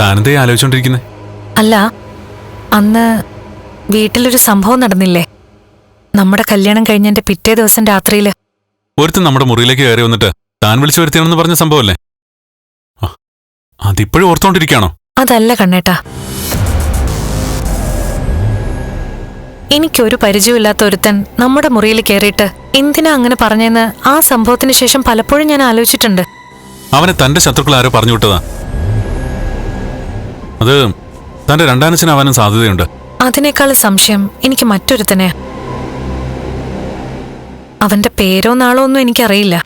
താനെന്തേ ആലോചിച്ചോണ്ടിരിക്കുന്നേ? അല്ല അന്ന് വീട്ടിലൊരു സംഭവം നടന്നില്ലേ? നമ്മുടെ കല്യാണം കഴിഞ്ഞെന്റെ പിറ്റേ ദിവസം രാത്രിയിൽ. ഒരുത്തൻ നമ്മുടെ മുറിയിലേക്ക് കയറി വന്നിട്ട് താൻ വിളിച്ചു വരുത്തിയാണെന്ന് പറഞ്ഞ സംഭവമല്ലേ അതിപ്പോഴും ഓർത്തോണ്ടിരിക്കാണോ അതല്ല കണ്ണേട്ടാ. എനിക്കൊരു പരിചയമില്ലാത്ത ഒരുത്തൻ നമ്മുടെ മുറിയിൽ കയറിയിട്ട് എന്തിനാ അങ്ങനെ പറഞ്ഞെന്ന് ആ സംഭവത്തിന് ശേഷം പലപ്പോഴും ഞാൻ ആലോചിച്ചിട്ടുണ്ട്. അവനെ തന്റെ ശത്രുക്കൾ ആരോ പറഞ്ഞു വിട്ടതാ. അത് തന്റെ രണ്ടാനച്ഛനാവാനും സാധ്യതയുണ്ട്. അതിനേക്കാൾ സംശയം എനിക്ക് മറ്റൊരുത്തനെ. അവന്റെ പേരോ നാളോ ഒന്നും എനിക്കറിയില്ല.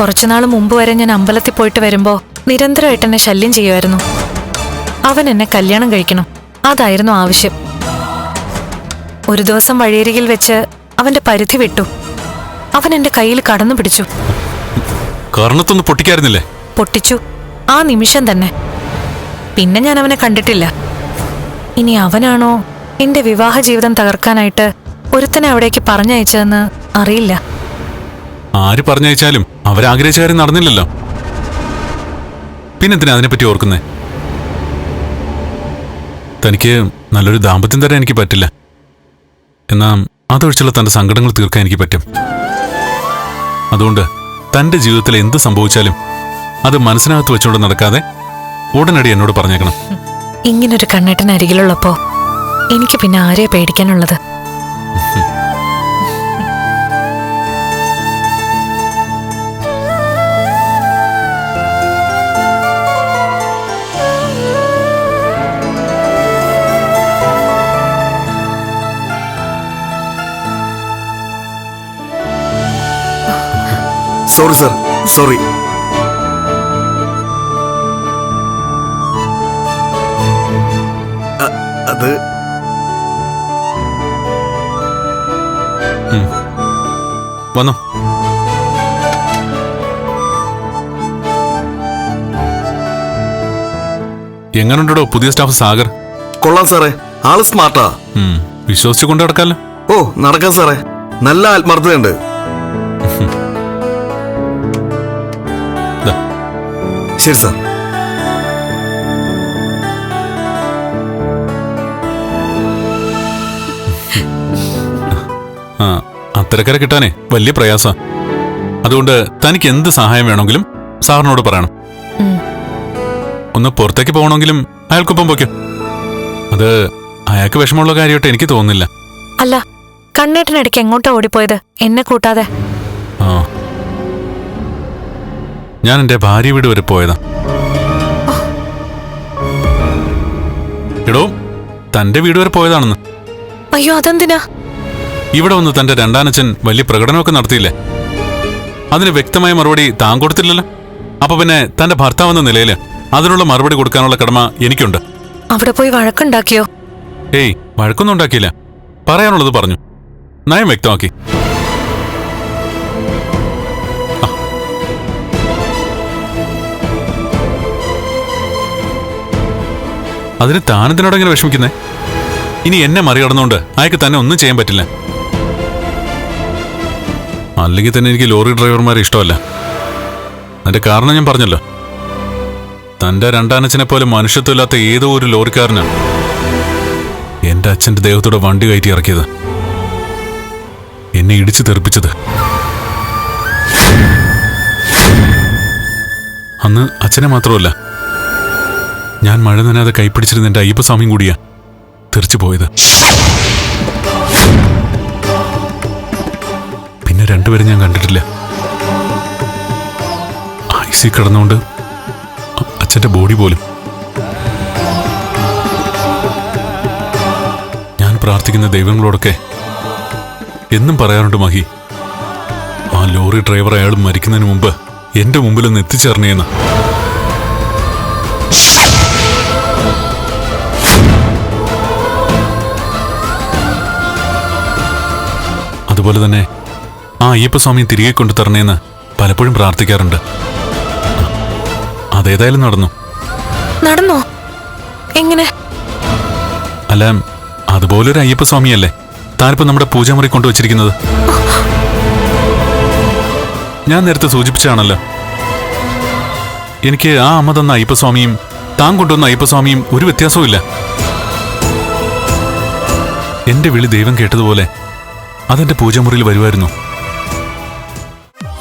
കുറച്ചുനാൾ മുമ്പ് വരെ ഞാൻ അമ്പലത്തിൽ പോയിട്ട് വരുമ്പോ നിരന്തരമായിട്ട് എന്നെ ശല്യം ചെയ്യുമായിരുന്നു. അവൻ എന്നെ കല്യാണം കഴിക്കണം അതായിരുന്നു ആവശ്യം. ഒരു ദിവസം വഴിയരികിൽ വെച്ച് അവന്റെ പരിധി വിട്ടു. അവൻ എന്റെ കയ്യിൽ കടന്നു പിടിച്ചു. കർണത്തൊന്ന് പൊട്ടിക്കായിരുന്നില്ലേ? പൊട്ടിച്ചു. ആ നിമിഷം തന്നെ. പിന്നെ ഞാൻ അവനെ കണ്ടിട്ടില്ല. ഇനി അവനാണോ എന്റെ വിവാഹ ജീവിതം തകർക്കാനായിട്ട് ഒരുത്തനെ അവിടേക്ക് പറഞ്ഞയച്ചതെന്ന് അറിയില്ല. ആര് പറഞ്ഞയച്ചാലും അവരാഗ്രഹിച്ച കാര്യം നടന്നില്ലല്ലോ. പിന്നെന്തിനാ അതിനെപ്പറ്റി ഓർക്കുന്നേ? തനിക്ക് നല്ലൊരു ദാമ്പത്യം തരാൻ എനിക്ക് പറ്റില്ല. എന്നാ അതൊഴിച്ചുള്ള തന്റെ സങ്കടങ്ങൾ തീർക്കാൻ എനിക്ക് പറ്റും. അതുകൊണ്ട് തന്റെ ജീവിതത്തിൽ എന്ത് സംഭവിച്ചാലും അത് മനസ്സിനകത്ത് വെച്ചുകൊണ്ട് നടക്കാതെ ഉടനടി എന്നോട് പറഞ്ഞേക്കണം. ഇങ്ങനൊരു കണ്ണേട്ടൻ അരികിലുള്ളപ്പോ എനിക്ക് പിന്നെ ആരെ പേടിക്കാനുള്ളത്? സോറി സർ സോറി അത് വന്നോ. എങ്ങനുണ്ടോ പുതിയ സ്റ്റാഫ് സാഗർ? കൊള്ളാം സാറേ. ആൾ സ്മാർട്ടാ. വിശ്വസിച്ചു കൊണ്ടു നടക്കാല്ലോ ഓ നടക്കാം സാറേ. നല്ല ആത്മാർത്ഥതയുണ്ട്. ശരി സാർ. ആ അത്തരക്കര കിട്ടാനേ വലിയ പ്രയാസ. അതുകൊണ്ട് തനിക്ക് എന്ത് സഹായം വേണമെങ്കിലും സാറിനോട് പറയണം. ഒന്ന് പുറത്തേക്ക് പോകണമെങ്കിലും അയാൾക്കൊപ്പം പോയ്ക്കോ. അത് അയാൾക്ക് വിഷമമുള്ള കാര്യമായിട്ട് എനിക്ക് തോന്നുന്നില്ല. അല്ല കണ്ണേട്ടൻ ഇടയ്ക്ക് എങ്ങോട്ടാ ഓടിപ്പോയത്? എന്നെ കൂട്ടാതെ. ആ. ഞാൻ എന്റെ ഭാര്യ വീട് വരെ പോയതാ. എടോ തന്റെ വീട് വരെ പോയതാണെന്ന്. അയ്യോ അതെന്തിനാ? ഇവിടെ വന്ന് തന്റെ രണ്ടാനച്ഛൻ വലിയ പ്രകടനമൊക്കെ നടത്തിയില്ലേ? അതിന് വ്യക്തമായ മറുപടി താൻ കൊടുത്തില്ലല്ലോ. അപ്പൊ പിന്നെ തന്റെ ഭർത്താവ് എന്ന നിലയിൽ അതിനുള്ള മറുപടി കൊടുക്കാനുള്ള കടമ എനിക്കുണ്ട്. അവിടെ പോയി വഴക്കുണ്ടാക്കിയോ? ഏയ് വഴക്കൊന്നും ഉണ്ടാക്കിയില്ല. പറയാനുള്ളത് പറഞ്ഞു. നയം വ്യക്തമാക്കി. അതിന് താനത്തിനോടെങ്ങനെ വിഷമിക്കുന്നേ? ഇനി എന്നെ മറികടന്നുകൊണ്ട് അയാൾക്ക് തന്നെ ഒന്നും ചെയ്യാൻ പറ്റില്ല. അല്ലെങ്കിൽ തന്നെ എനിക്ക് ലോറി ഡ്രൈവർമാരെ ഇഷ്ടമല്ല. അതിന്റെ കാരണം ഞാൻ പറഞ്ഞല്ലോ. തന്റെ രണ്ടാനച്ഛനെ പോലെ മനുഷ്യത്വമില്ലാത്ത ഏതോ ഒരു ലോറിക്കാരനാണ് എന്റെ അച്ഛന്റെ ദേഹത്തോടെ വണ്ടി കയറ്റി ഇറക്കിയത്. എന്നെ ഇടിച്ചു തെറിപ്പിച്ചത്. അന്ന് അച്ഛനെ മാത്രമല്ല ഞാൻ മഴ നനാതെ കൈപ്പിടിച്ചിരുന്ന എന്റെ അയ്യപ്പസ്വാമിയും കൂടിയാ തെറിച്ചു പോയത്. പിന്നെ രണ്ടുപേരും ഞാൻ കണ്ടിട്ടില്ല. ഐസി കിടന്നുകൊണ്ട് അച്ഛന്റെ ബോഡി പോലും. ഞാൻ പ്രാർത്ഥിക്കുന്ന ദൈവങ്ങളോടൊക്കെ എന്നും പറയാറുണ്ട് മഹി. ആ ലോറി ഡ്രൈവർ അയാൾ മരിക്കുന്നതിന് മുമ്പ് എന്റെ മുമ്പിലൊന്ന് എത്തിച്ചേർന്നേന്ന്. അതുപോലെ തന്നെ ആ അയ്യപ്പസ്വാമിയെ തിരികെ കൊണ്ടു തരണേന്ന് പലപ്പോഴും പ്രാർത്ഥിക്കാറുണ്ട്. അതേതായാലും നടന്നു. നടന്നോ? എങ്ങനെ? അല്ല അതുപോലൊരു അയ്യപ്പസ്വാമിയല്ലേ? താനിപ്പോ നമ്മുടെ പൂജാമുറി കൊണ്ടുവച്ചിരിക്കുന്നത്. ഞാൻ നേരത്തെ സൂചിപ്പിച്ചാണല്ലോ എനിക്ക് ആ അമ്മ തന്ന അയ്യപ്പസ്വാമിയും താൻ കൊണ്ടുവന്ന അയ്യപ്പസ്വാമിയും ഒരു വ്യത്യാസവും ഇല്ല എന്റെ വിളി ദൈവം കേട്ടതുപോലെ അതെന്റെ പൂജാമുറിയിൽ വരുമായിരുന്നു.